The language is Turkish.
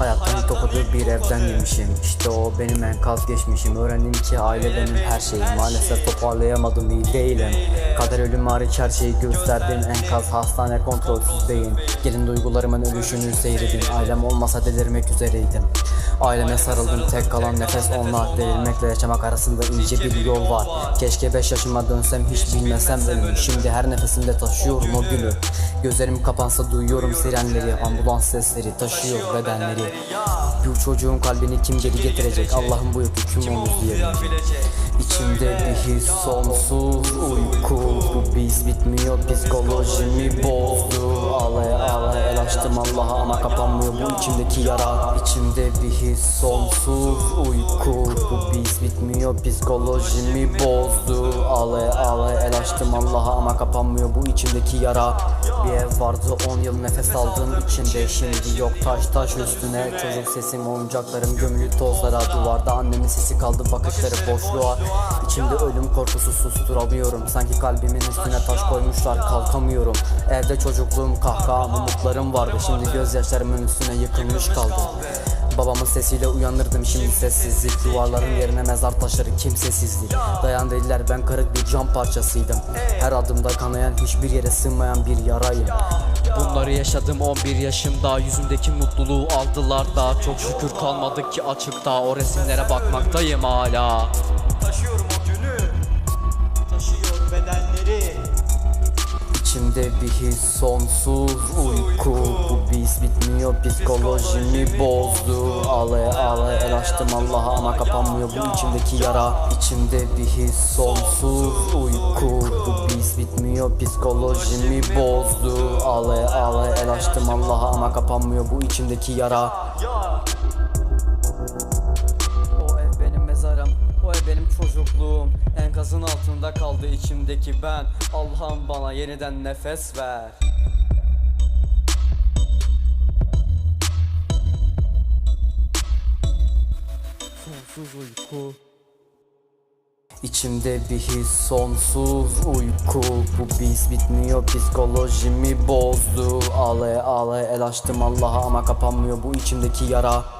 Hayattan tokadı bir evden yemişim İşte o benim enkaz geçmişim. Öğrendim ki aile benim her şeyim. Maalesef toparlayamadım iyi değilim. Kader ölüm hariç her şeyi gösterdim Enkaz hastane kontrolsüzdeyim Gelin duygularımın ölüşünü seyredin. Ailem olmasa delirmek üzereydim. Aileme sarıldım tek kalan nefes onlar Delirmekle yaşamak arasında ince bir yol var. Keşke 5 yaşıma dönsem hiç bilmesem ölümü. Şimdi her nefesimde taşıyorum o günü Gözlerim kapansa duyuyorum sirenleri Ambulans sesleri taşıyor bedenleri yeah. Bu çocuğun kalbini kim geri getirecek? Allah'ım bu yükü kim omuz diyelim İçimde bir his sonsuz uyku. Bu biz bitmiyor psikolojimi bozdu. Ağlaya ağlaya el açtım Allah'a ama kapanmıyor bu içimdeki yara. İçimde bir his sonsuz uyku. Bu biz bitmiyor psikolojimi bozdu. Ağlaya ağlaya el açtım Allah'a ama kapanmıyor bu içimdeki yara. Bir ev vardı 10 yıl nefes aldığım içinde Şimdi yok taş taş üstüne. Çocuk sesim oyuncaklarım gömülü tozlara Duvarda. Annemin sesi kaldı bakışları boşluğa. İçimde ölüm korkusu susturamıyorum. Sanki kalbimin üstüne taş koymuşlar kalkamıyorum. Evde çocukluğum kahkaham umutlarım vardı. Şimdi gözyaşlarımın üstüne yıkılmış kaldı Babamın sesiyle uyanırdım. Şimdi sessizlik Duvarların yerine mezar taşları kimsesizlik. Dayan dediler ben kırık bir cam parçasıydım. Her adımda kanayan hiçbir yere sığmayan bir yarayım Bunları yaşadım 11 yaşımda. Yüzümdeki mutluluğu aldılar da. Çok şükür kalmadık ki açıkta. O resimlere bakmaktayım hala. Taşıyorum o günü. Taşıyor bedenleri İçimde bir his sonsuz uyku. Bu biz bitmiyor psikolojimi bozdu. Ağlaya ağlaya el açtım Allah'a ama kapanmıyor. Bu içimdeki yara İçimde bir his sonsuz uyku. Bu biz bitmiyor psikolojimi bozdu. Ağlaya ağlaya el açtım Allah'a ama kapanmıyor. Bu içimdeki yara. O ev benim mezarım O ev benim çocukluğum Enkazın altında kaldı içimdeki ben. Allah'ım bana yeniden nefes ver. Sonsuz uyku. İçimde bir his sonsuz uyku. Bu biz bitmiyor psikolojimi bozdu. Ağlaya ağlaya el açtım Allah'a ama kapanmıyor bu içimdeki yara